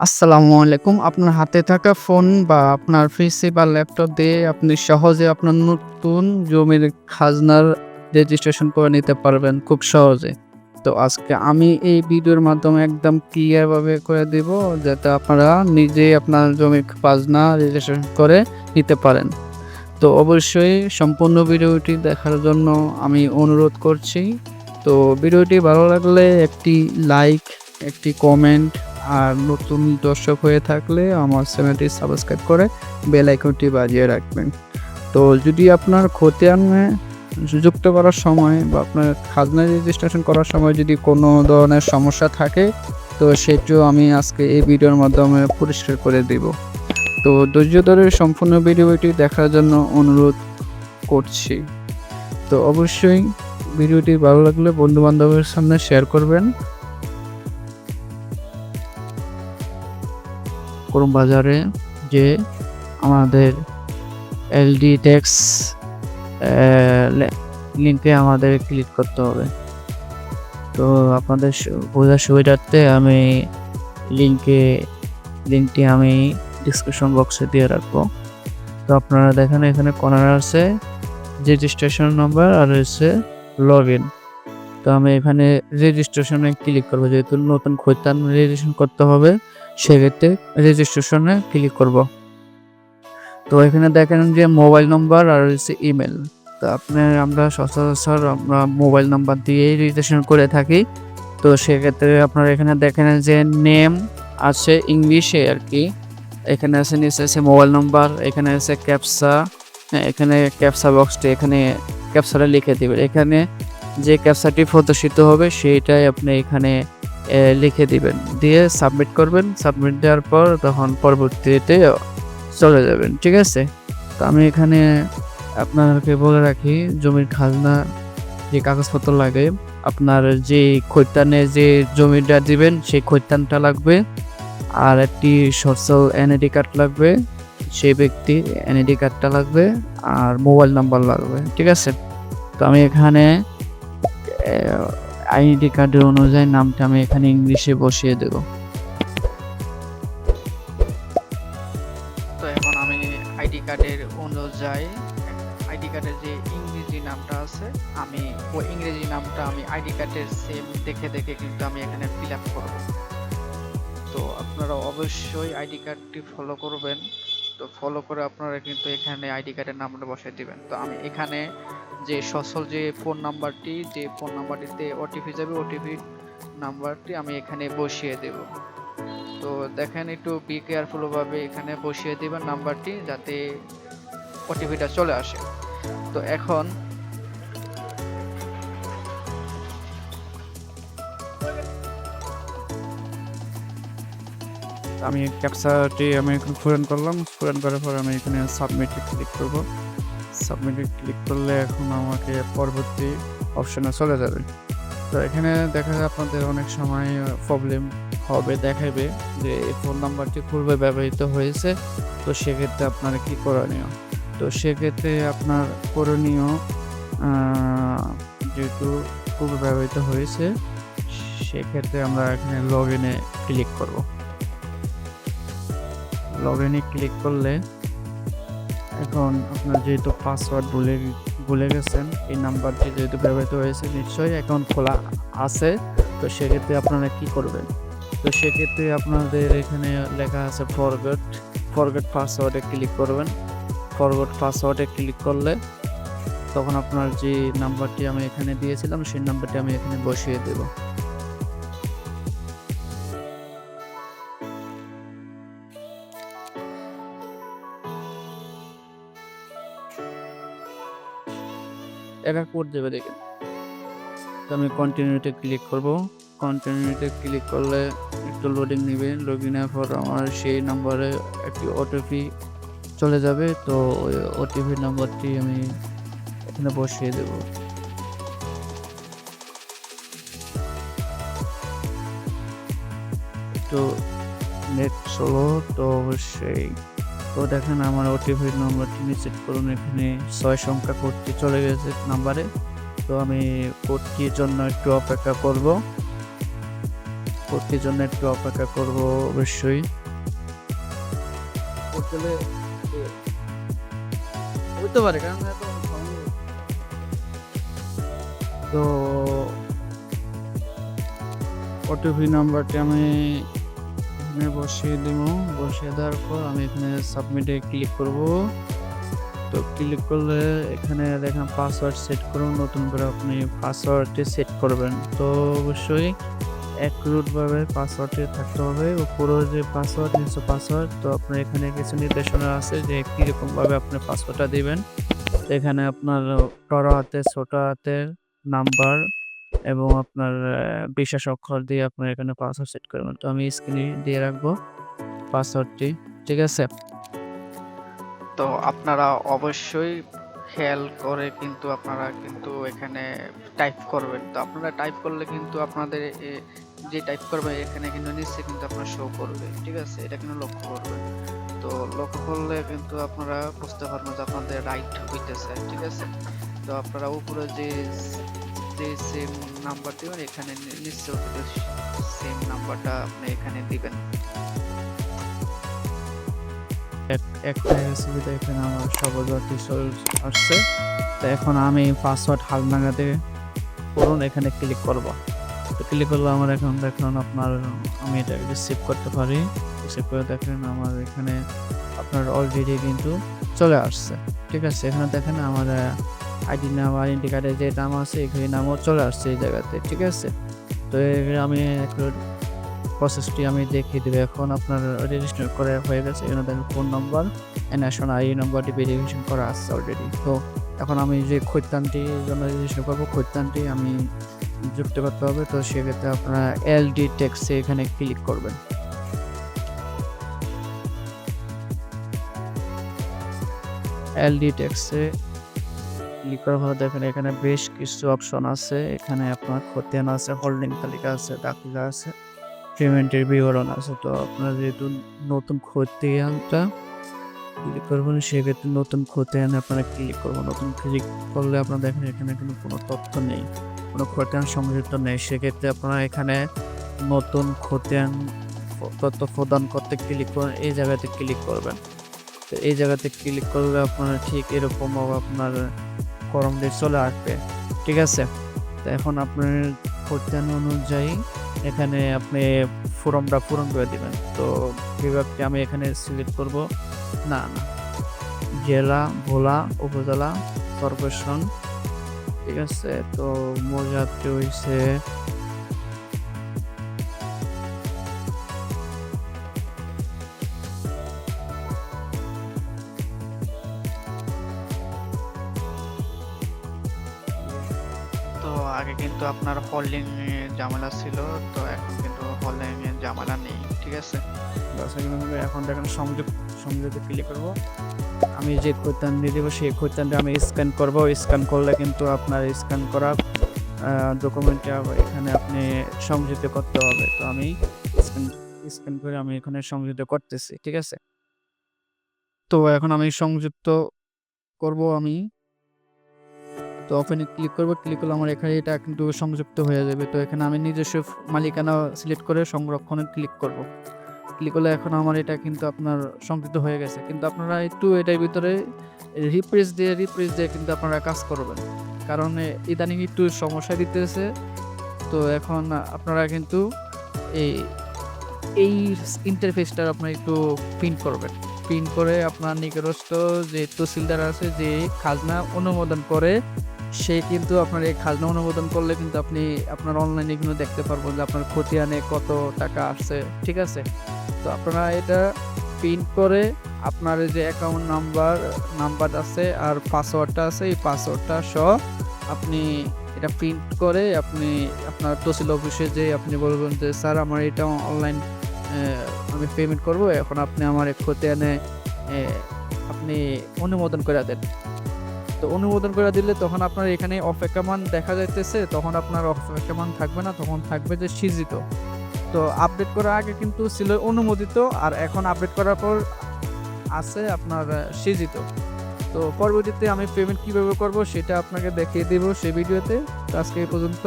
আসসালামু আলাইকুম। আপনার হাতে থাকা ফোন বা আপনার পিসি বা ল্যাপটপ দিয়ে আপনি সহজে আপনার নতুন জমির খাজনার রেজিস্ট্রেশন করে নিতে পারবেন খুব সহজে। তো আজকে আমি এই ভিডিওর মাধ্যমে একদম ক্লিয়ারভাবে করে দিব যাতে আপনারা নিজেই আপনার জমির খাজনা রেজিস্ট্রেশন করে নিতে পারেন। তো অবশ্যই সম্পূর্ণ ভিডিওটি দেখার জন্য আমি অনুরোধ করছি। তো ভিডিওটি ভালো লাগলে একটি লাইক, একটি কমেন্ট আর নতুন দর্শক হয়ে থাকলে আমার চ্যানেলটি সাবস্ক্রাইব করে বেল আইকনটি বাজিয়ে রাখবেন। তো যদি আপনার খতিয়ানে যুক্ত করার সময় বা আপনার খাজনা রেজিস্ট্রেশন করার সময় যদি কোনো ধরনের সমস্যা থাকে, তো সেটিও আমি আজকে এই ভিডিওর মাধ্যমে পরিষ্কার করে দিব। তো ধৈর্য ধরে সম্পূর্ণ ভিডিওটি দেখার জন্য অনুরোধ করছি। তো অবশ্যই ভিডিওটি ভালো লাগলে বন্ধু-বান্ধবের সামনে শেয়ার করবেন। ক্রোম বাজারে যে আমাদের এলডি ট্যাক্স অ্যা লে লিংকে আমাদের ক্লিক করতে হবে। তো আপনাদের বোঝার সুবিধার্থে আমি লিঙ্কে লিঙ্কটি আমি ডিসক্রিপশন বক্সে দিয়ে রাখব। তো আপনারা দেখেন এখানে কর্নারে আছে রেজিস্ট্রেশন নাম্বার আর হচ্ছে লগইন। তো আমি এখানে রেজিস্ট্রেশনে ক্লিক করব, যেহেতু নতুন খতিয়ান রেজিস্ট্রেশন করতে হবে সেক্ষেত্রে রেজিস্ট্রেশনে ক্লিক করব। তো এখানে দেখেন যে মোবাইল নম্বর আর হচ্ছে ইমেল। তো আপনার আমরা সচরাচর আমরা মোবাইল নাম্বার দিয়েই রেজিস্ট্রেশন করে থাকি। তো সেক্ষেত্রে আপনারা এখানে দেখেন যে নেম আছে ইংলিশে আর কি এখানে আছে নিচে আছে মোবাইল নাম্বার, এখানে আছে ক্যাপসা এখানে ক্যাপসা বক্সটি এখানে ক্যাপসাটা লিখে দিবেন। এখানে যে ক্যাপসাটি প্রদর্শিত হবে সেইটাই আপনি এখানে লিখে দিবেন। দিয়ে সাবমিট করবেন। সাবমিট দেওয়ার পর তখন পরবর্তীতে চলে যাবেন। ঠিক আছে? তো আমি এখানে আপনাদেরকে বলে রাখি, জমির খাজনা যে কাগজপত্র লাগে, আপনার যে খতিয়ানে যে জমিটা দিবেন, সেই খতিয়ানটা লাগবে। আর একটি সচ্ছল এনআইডি কার্ড লাগবে। সেই ব্যক্তির এনআইডি কার্ডটা লাগবে, আর মোবাইল নাম্বার লাগবে। ঠিক আছে? তো আমি এখানে আইডি কার্ডের অনুযায়ী নামটা আমি এখানে ইংলিশে বসিয়ে দেব। তো এখন আমি আইডি কার্ডের অনুযায়ী আইডি কার্ডের যে ইংরেজি নামটা আছে আমি ওই ইংরেজি নামটা আমি আইডি কার্ডের সেম দেখে, দেখে কিন্তু আমি এখানে ফিল আপ করব। তো আপনারা অবশ্যই আইডি কার্ডটি ফলো করবেন। তো ফলো করে আপনারা কিন্তু এখানে আইডি কার্ডের নাম্বারটা বসিয়ে দিবেন। তো আমি এখানে যে সচল যে ফোন নাম্বারটি যে ফোন নাম্বারটিতে ওটিপি যাবে ওটিপি নাম্বারটি আমি এখানে বসিয়ে দেব। তো দেখেন একটু বি কেয়ারফুলভাবে এখানে বসিয়ে দেবেন নাম্বারটি যাতে ওটিপিটা চলে আসে। তো এখন আমি ক্যাপচাটি আমি এখন পূরণ করলাম। পূরণ করার পর আমি এখানে সাবমিটে ক্লিক করব। সাবমিটে ক্লিক করলে এখন আমাকে পরবর্তী অপশনে চলে যাবে। তো এখানে দেখা যায় আপনাদের অনেক সময় প্রবলেম হবে দেখাবে যে এই ফোন নাম্বারটি পূর্বে ব্যবহৃত হয়েছে। তো সেক্ষেত্রে আপনার কি করণীয়? তো সেক্ষেত্রে আপনার করণীয় যেহেতু পূর্বে ব্যবহৃত হয়েছে, সেক্ষেত্রে আমরা এখানে লগ ইনে ক্লিক করব। লগইনে ক্লিক করলে এখন আপনার যেহেতু পাসওয়ার্ড ভুলে ভুলে গেছেন এই নাম্বারটি যেহেতু ব্যবহৃত হয়েছে নিশ্চয়ই অ্যাকাউন্ট খোলা আছে। তো সেক্ষেত্রে আপনারা কি করবেন? তো সেক্ষেত্রে আপনাদের এখানে লেখা আছে ফরগট, ফরগট পাসওয়ার্ডে ক্লিক করবেন। ফরগট পাসওয়ার্ডে ক্লিক করলে তখন আপনার যে নাম্বারটি আমি এখানে দিয়েছিলাম সেই নাম্বারটি আমি এখানে বসিয়ে দেব। একা কোড দেবে দেখেন। তো আমি কন্টিনিউতে ক্লিক করব। কন্টিনিউতে ক্লিক করলে একটু লোডিং নেবে লোডিং নেওয়ার পর আমার সেই নাম্বারে একটি ওটিপি চলে যাবে। তো ওই ওটিপি নাম্বারটি আমি এখানে বসিয়ে দেব। তো নেট স্লো তো অবশ্যই তো দেখেন আমার ওটিপি নাম্বারটি নিশ্চিত করুন, এখানে ছয় সংখ্যা কোডটি চলে গেছে নাম্বারে। তো আমি কোডটির জন্য একটু অপেক্ষা করব। ভর্তির জন্য একটু অপেক্ষা করব অবশ্যই হতে পারে তো ওটিপি নাম্বারটি আমি এখানে বসিয়ে দিব। বসিয়ে দেওয়ার পর আমি এখানে সাবমিটে ক্লিক করব। তো ক্লিক করলে এখানে দেখেন পাসওয়ার্ড সেট করুন, নতুন করে আপনি পাসওয়ার্ডটি সেট করবেন। তো অবশ্যই এক ভাবে পাসওয়ার্ডটি থাকতে হবে। উপরে যে পাসওয়ার্ড নিচে পাসওয়ার্ড তো আপনার এখানে কিছু নির্দেশনা আছে যে কীরকম ভাবে আপনি পাসওয়ার্ডটা দিবেন। এখানে আপনার বড় হাতে, ছোট হাতের নাম্বার এবং আপনার বিশ্বাস অক্ষর দিয়ে আপনার এখানে পাসওয়ার্ড সেট করবেন তো আমি স্ক্রিনে দিয়ে রাখব পাসওয়ার্ডটি ঠিক আছে? তো আপনারা অবশ্যই খেয়াল করে কিন্তু আপনারা কিন্তু এখানে টাইপ করবেন। তো আপনারা টাইপ করলে কিন্তু আপনাদের যে টাইপ করবে এখানে কিন্তু নিচে কিন্তু আপনার শো করবে, ঠিক আছে? এটা কিন্তু লক্ষ্য করবেন। তো লক্ষ্য করলে কিন্তু আপনারা বুঝতে পারবেন যে আপনাদের রাইট হইতেছে, ঠিক আছে? তো আপনারা উপরে যে যে সেম নাম্বার দিবেন এখানে নি- নিচে সেম নাম্বারটা আপনি এখানে দিবেন। এক- একটা সুবিধা এখানে আমার সবজাতি আসছে। তো এখন আমি পাসওয়ার্ড হালনাগাদে করুন, এখানে ক্লিক করব। তো ক্লিক করলে আমার এখন দেখুন আপনার, আমি এটা রিসিভ করতে পারি। রিসিভ করে দেখেন আমার এখানে আপনার অলরেডি কিন্তু চলে আসছে। ঠিক আছে, এখানে দেখেন আমার আইডি নাম আইডেন্টি কার্ডে যে নাম আছে এখানে নামও চলে আসছে এই জায়গাতে, ঠিক আছে? তো আমি প্রসেসটি আমি দেখিয়ে দেবো। এখন আপনার রেজিস্টার করা হয়ে গেছে, এখানে দেখেন ফোন নম্বর ন্যাশনাল আইডি নম্বরটি ভেরিফিকেশন করা আছে অলরেডি তো এখন আমি যে খৈতানটি জন্য রেজিস্টার করব, খৈতানটি আমি যুক্ত করতে হবে। তো সেক্ষেত্রে আপনারা এলডি টেক্সে এখানে ক্লিক করবেন। এলডি টেক্সে ক্লিক করার পর দেখেন এখানে বেশ কিছু অপশন আছে। এখানে আপনার খতিয়ান আছে হোল্ডিং তালিকা আছে, দাখিলা আছে পেমেন্টের বিবরণ আছে। তো আপনার যেহেতু নতুন খতিয়ানটা ক্লিক করবেন, সেক্ষেত্রে নতুন খতিয়ান আপনারা ক্লিক করবেন। নতুন ক্লিক করলে আপনারা দেখেন এখানে কিন্তু কোনো তথ্য নেই, কোনো খতিয়ান সংযুক্ত নেই। সেক্ষেত্রে আপনারা এখানে নতুন খতিয়ান তথ্য প্রদান করতে ক্লিক করেন এই জায়গাতে ক্লিক করবেন। তো এই জায়গাতে ক্লিক করলে আপনার ঠিক এরকম আপনার ফর্ম ডেট চলে আসবে। ঠিক আছে? তো এখন আপনার খতিয়ান অনুযায়ী এখানে আপনি ফর্মটা পূরণ করে দেবেন। তো বিভাগটি আমি এখানে সিলেক্ট করব। না না। জেলা, ভোলা, উপজেলা কর্পোরেশন ঠিক আছে? তো মৌজাটি হয়েছে আগে কিন্তু আপনার হোল্ডিং জামালা ছিল, তো এখন কিন্তু হোল্ডিং জামালা নেই, ঠিক আছে। এখন দেখেন সংযোগ, সংযোগে ক্লিক করব। আমি যে খৈতান দিয়ে দেবো, সেই খৈতানটা আমি স্ক্যান করব। স্ক্যান করলে কিন্তু আপনার স্ক্যান করা ডকুমেন্টটা এখানে আপনি সংযুক্ত করতে হবে। তো আমি স্ক্যান করে আমি এখানে সংযুক্ত করতেছি, ঠিক আছে? তো এখন আমি সংযুক্ত করব আমি। তো ওপেনে ক্লিক করব ক্লিক করলে আমার এখানে এটা কিন্তু সংযুক্ত হয়ে যাবে। তো এখানে আমি নিজস্ব মালিকানা সিলেক্ট করে সংরক্ষণে ক্লিক করব। ক্লিক করলে এখন আমার এটা কিন্তু আপনার সংযুক্ত হয়ে গেছে। কিন্তু আপনারা একটু এটার ভিতরে রিপ্রেস দিয়ে রিপ্রেস দিয়ে কিন্তু আপনারা কাজ করবেন। কারণ ইদানিং একটু সমস্যা দিতেছে। তো এখন আপনারা কিন্তু এই এই ইন্টারফেসটা আপনারা একটু প্রিন্ট করবেন। প্রিন্ট করে আপনার নিকটস্থ যে তহসিলদার আছে, যে খাজনা অনুমোদন করে সে কিন্তু আপনার এই খাজনা অনুমোদন করলে কিন্তু আপনি আপনার অনলাইনে কিন্তু দেখতে পারবেন যে আপনার খতিয়ানে কত টাকা আসছে ঠিক আছে? তো আপনারা এটা প্রিন্ট করে আপনার যে অ্যাকাউন্ট নাম্বার নাম্বার আছে আর পাসওয়ার্ডটা আছে, এই পাসওয়ার্ডটা সহ আপনি এটা প্রিন্ট করে আপনি আপনার তহসিল অফিসে যে আপনি বলবেন যে, স্যার, আমার এটা অনলাইন আমি পেমেন্ট করব। এখন আপনি আমার খতিয়ানে আপনি অনুমোদন করে দেন। তো অনুমোদন করে দিলে তখন আপনার এখানে অপেক্ষামান দেখা যাইতেছে, তখন আপনার অপেক্ষামান থাকবে না, তখন থাকবে যে সিজিত। তো আপডেট করার আগে কিন্তু ছিল অনুমোদিত আর এখন আপডেট করার পর আছে আপনার সিজিত। তো পরবর্তীতে আমি পেমেন্ট কীভাবে করব সেটা আপনাকে দেখিয়ে দেব সেই ভিডিওতে। আজকে এই পর্যন্ত।